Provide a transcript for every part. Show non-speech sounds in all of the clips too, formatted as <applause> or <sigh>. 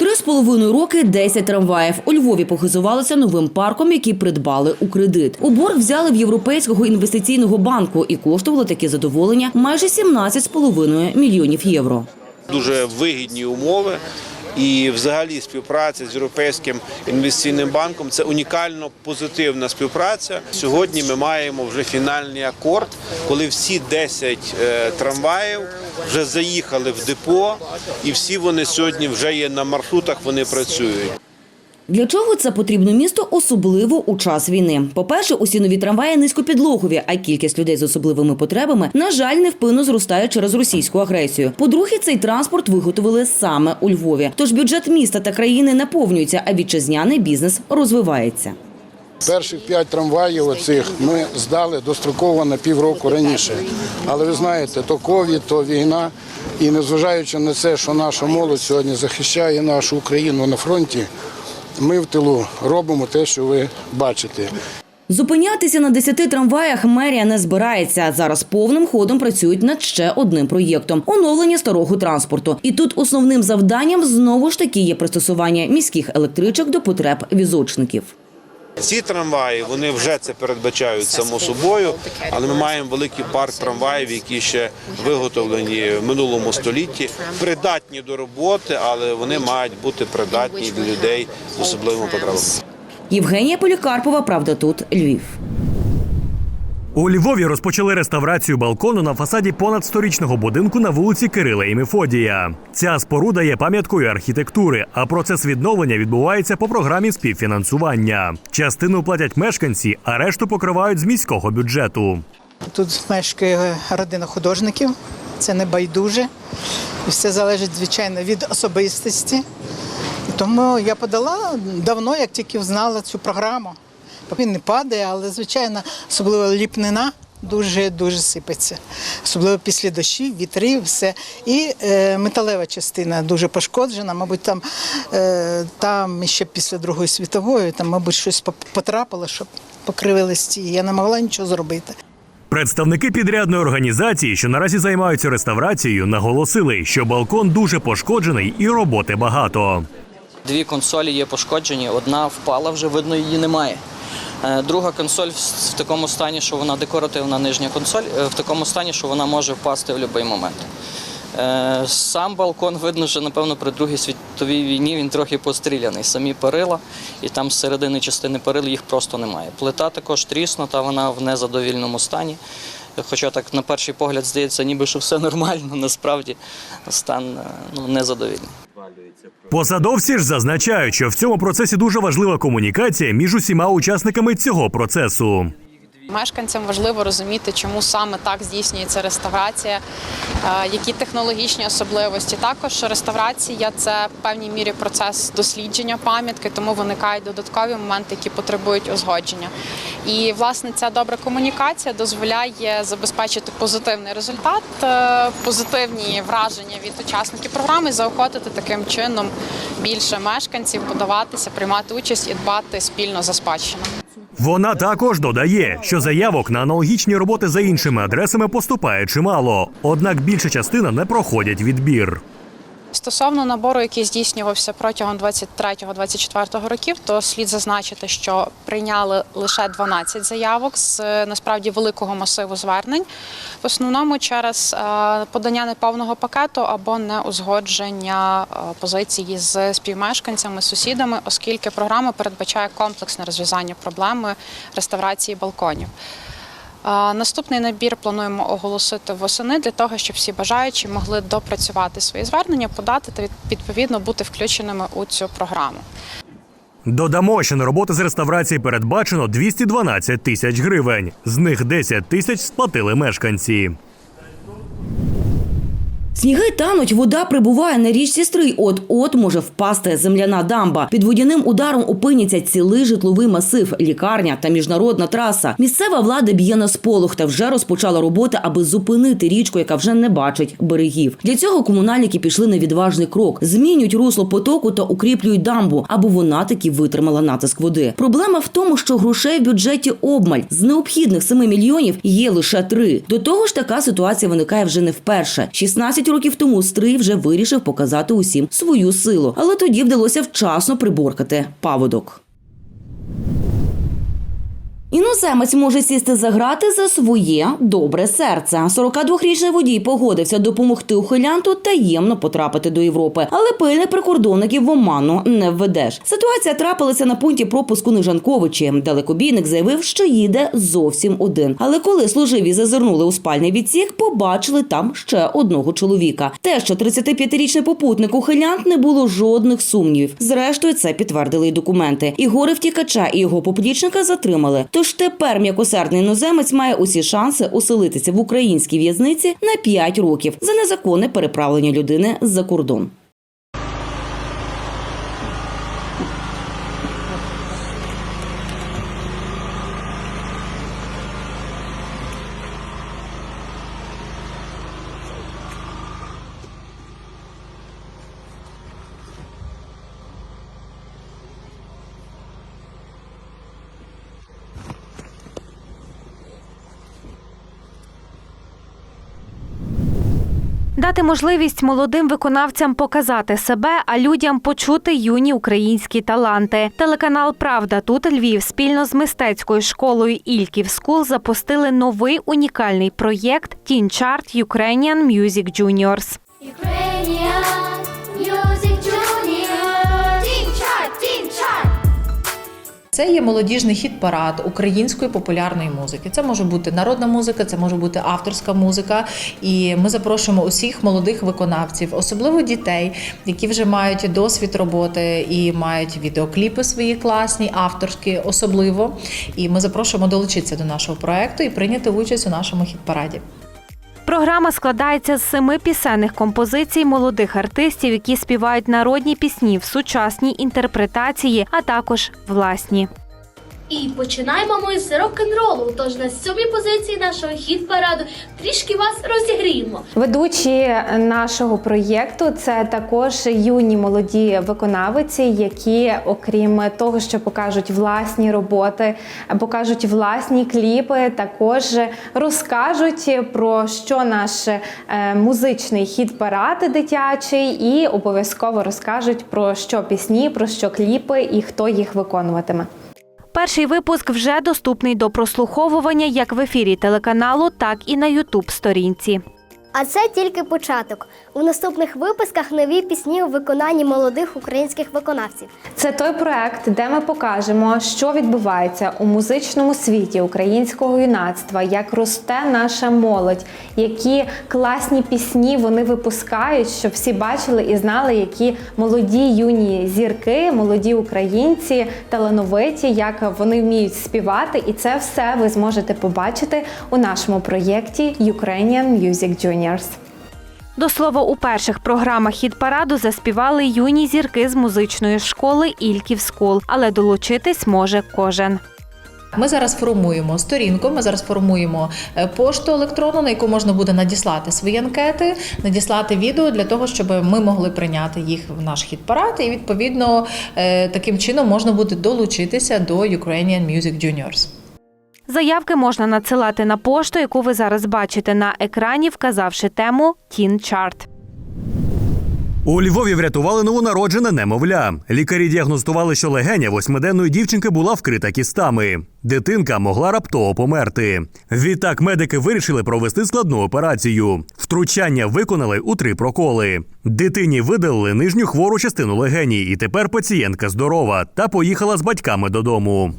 Три з половиною роки 10 трамваїв. У Львові похизувалися новим парком, який придбали у кредит. У борг взяли в Європейського інвестиційного банку і коштувало таке задоволення майже 17,5 мільйонів євро. дуже вигідні умови. І, взагалі, співпраця з європейським інвестиційним банком це унікально позитивна співпраця. Сьогодні ми маємо вже фінальний акорд, коли всі 10 е, трамваїв вже заїхали в депо, і всі вони сьогодні вже є на маршрутах. Вони працюють. Для чого це потрібно місту, особливо у час війни? По-перше, усі нові трамваї низькопідлогові, а кількість людей з особливими потребами, на жаль, невпинно зростає через російську агресію. По-друге, цей транспорт виготовили саме у Львові. Тож бюджет міста та країни наповнюється, а вітчизняний бізнес розвивається. Перших п'ять трамваїв оцих ми здали достроково на півроку раніше. Але ви знаєте, то ковід, то війна. І незважаючи на це, що наша молодь сьогодні захищає нашу Україну на фронті, ми в тилу робимо те, що ви бачите. Зупинятися на 10 трамваях мерія не збирається. Зараз повним ходом працюють над ще одним проєктом оновлення старого транспорту. І тут основним завданням знову ж таки є пристосування міських електричок до потреб візочників. Ці трамваї вони вже це передбачають само собою, але ми маємо великий парк трамваїв, які ще виготовлені в минулому столітті, придатні до роботи, але вони мають бути придатні для людей з особливими потребами. Євгенія Полікарпова, правда, тут Львів. У Львові розпочали реставрацію балкону на фасаді понад сторічного будинку на вулиці Кирила і Мефодія. Ця споруда є пам'яткою архітектури, а процес відновлення відбувається по програмі співфінансування. Частину платять мешканці, а решту покривають з міського бюджету. Тут мешкає родина художників, це не байдуже. І все залежить, звичайно, від особистості. Тому я подала давно, як тільки знала цю програму. Він не падає, але, звичайно, особливо ліпнина дуже-дуже сипеться. Особливо після дощів, вітрів, все. І е, металева частина дуже пошкоджена. Мабуть, там, е, там ще після Другої світової, там, мабуть, щось потрапило, щоб покрили стії. Я не могла нічого зробити. Представники підрядної організації, що наразі займаються реставрацією, наголосили, що балкон дуже пошкоджений і роботи багато. Дві консолі є пошкоджені, одна впала, вже видно, її немає. Е, Друга консоль в такому стані, що вона декоративна нижня консоль, е, в такому стані, що вона може впасти в будь-який момент. Е, Сам балкон видно, що напевно при Другій світовій війні він трохи постріляний. Самі перила, і там з середини частини перил їх просто немає. Плита також тріснута, вона в незадовільному стані. Хоча так на перший погляд здається, ніби що все нормально, <laughs> насправді стан ну, незадовільний. Посадовці ж зазначають, що в цьому процесі дуже важлива комунікація між усіма учасниками цього процесу. Мешканцям важливо розуміти, чому саме так здійснюється реставрація, е, які технологічні особливості. Також реставрація це в певній мірі процес дослідження пам'ятки, тому виникають додаткові моменти, які потребують узгодження. І власне ця добра комунікація дозволяє забезпечити позитивний результат, е, позитивні враження від учасників програми, заохотити таким чином більше мешканців подаватися, приймати участь і дбати спільно за спадщину. Вона також додає, що заявок на аналогічні роботи за іншими адресами поступає чимало, однак більша частина не проходять відбір. Стосовно набору, який здійснювався протягом 23-24 років, то слід зазначити, що прийняли лише 12 заявок з е, насправді великого масиву звернень, в основному через е, подання неповного пакету або неузгодження е, позиції з співмешканцями, сусідами, оскільки програма передбачає комплексне розв'язання проблеми реставрації балконів. Наступний набір плануємо оголосити восени для того, щоб всі бажаючі могли допрацювати свої звернення, подати та відповідно бути включеними у цю програму. Додамо, що на роботи з реставрації передбачено 212 тисяч гривень. З них 10 тисяч сплатили мешканці. Сніги тануть, вода прибуває на річці Стрий. От-от може впасти земляна дамба. Під водяним ударом опиняться цілий житловий масив, лікарня та міжнародна траса. Місцева влада б'є на сполох та вже розпочала роботи, аби зупинити річку, яка вже не бачить берегів. Для цього комунальники пішли на відважний крок, змінюють русло потоку та укріплюють дамбу, аби вона таки витримала натиск води. Проблема в тому, що грошей в бюджеті обмаль з необхідних 7 мільйонів є лише 3. До того ж, така ситуація виникає вже не вперше. 16 20 років тому Стрий вже вирішив показати усім свою силу, але тоді вдалося вчасно приборкати паводок. Іноземець може сісти за грати за своє добре серце. 42-річний водій погодився допомогти ухилянту таємно потрапити до Європи, але пильних прикордонників в оману не введеш. Ситуація трапилася на пункті пропуску Нижанковичі. Далекобійник заявив, що їде зовсім один. Але коли служиві зазирнули у спальний відсік, побачили там ще одного чоловіка. Те, що 35-річний попутник ухилянт, не було жодних сумнівів. Зрештою, це підтвердили й документи. І горе втікача і його поплічника затримали. Тож тепер м'якосердний іноземець має усі шанси оселитися в українській в'язниці на 5 років за незаконне переправлення людини за кордон. Дати можливість молодим виконавцям показати себе, а людям почути юні українські таланти. Телеканал Правда тут Львів спільно з мистецькою школою Ільків Скул запустили новий унікальний проєкт Тінчарт Ukrainian Music Juniors. Ukrainian Це є молодіжний хіт-парад української популярної музики. Це може бути народна музика, це може бути авторська музика. І ми запрошуємо усіх молодих виконавців, особливо дітей, які вже мають досвід роботи і мають відеокліпи свої класні, авторські, особливо. І ми запрошуємо долучитися до нашого проекту і прийняти участь у нашому хіт-параді. Програма складається з семи пісенних композицій молодих артистів, які співають народні пісні в сучасній інтерпретації, а також власні. І починаємо ми з рок-н-ролу. Тож на сьомій позиції нашого хіт-параду трішки вас розігріємо. Ведучі нашого проєкту це також юні молоді виконавиці, які, окрім того, що покажуть власні роботи, покажуть власні кліпи, також розкажуть про що наш е, музичний хіт-парад дитячий, і обов'язково розкажуть про що пісні, про що кліпи і хто їх виконуватиме. Перший випуск вже доступний до прослуховування як в ефірі телеканалу, так і на Ютуб сторінці. А це тільки початок. У наступних випусках нові пісні у виконанні молодих українських виконавців. Це той проект, де ми покажемо, що відбувається у музичному світі українського юнацтва, як росте наша молодь, які класні пісні вони випускають, щоб всі бачили і знали, які молоді юні зірки, молоді українці, талановиті, як вони вміють співати. І це все ви зможете побачити у нашому проєкті Ukrainian Music Juniors. До слова, у перших програмах хіт-параду заспівали юні зірки з музичної школи Ільків Скул, але долучитись може кожен. Ми зараз формуємо сторінку. Ми зараз формуємо е, пошту електронну, на яку можна буде надіслати свої анкети, надіслати відео для того, щоб ми могли прийняти їх в наш хіт-парад. І відповідно е, таким чином можна буде долучитися до Ukrainian Music Juniors. Заявки можна надсилати на пошту, яку ви зараз бачите на екрані, вказавши тему Chart. У Львові врятували новонароджене немовля. Лікарі діагностували, що легеня восьмиденної дівчинки була вкрита кістами. Дитинка могла раптово померти. Відтак медики вирішили провести складну операцію. Втручання виконали у три проколи. Дитині видалили нижню хвору частину легені, і тепер пацієнтка здорова та поїхала з батьками додому.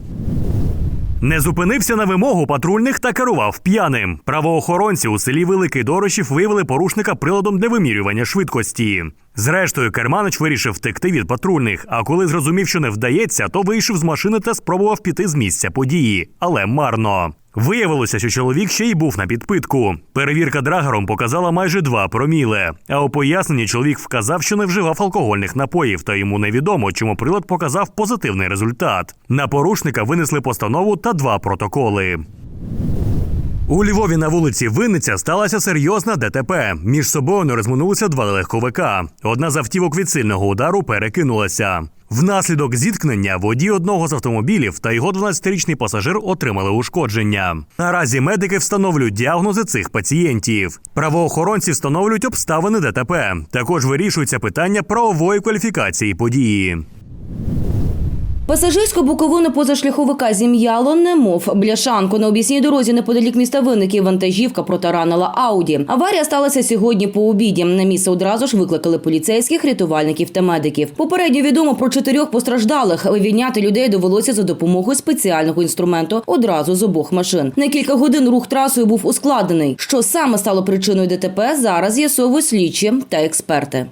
Не зупинився на вимогу патрульних та керував п'яним. Правоохоронці у селі Великий Дорошів виявили порушника приладом для вимірювання швидкості. Зрештою, керманич вирішив втекти від патрульних. А коли зрозумів, що не вдається, то вийшов з машини та спробував піти з місця події, але марно. Виявилося, що чоловік ще й був на підпитку. Перевірка драгером показала майже 2 проміле. А у поясненні чоловік вказав, що не вживав алкогольних напоїв, та йому невідомо, чому прилад показав позитивний результат. На порушника винесли постанову та два протоколи. У Львові на вулиці Винниця сталася серйозна ДТП. Між собою не розминулися два легковика. Одна з автівок від сильного удару перекинулася. Внаслідок зіткнення водій одного з автомобілів та його 12-річний пасажир отримали ушкодження. Наразі медики встановлюють діагнози цих пацієнтів. Правоохоронці встановлюють обставини ДТП. Також вирішується питання правової кваліфікації події. Пасажирську боковину позашляховика зім'яло, немов бляшанку. На об'їсній дорозі неподалік міста Винників вантажівка протаранила Ауді. Аварія сталася сьогодні по обіді. На місце одразу ж викликали поліцейських, рятувальників та медиків. Попередньо відомо про чотирьох постраждалих. Вивільняти людей довелося за допомогою спеціального інструменту одразу з обох машин. На кілька годин рух трасою був ускладнений. Що саме стало причиною ДТП, зараз з'ясовують слідчі та експерти.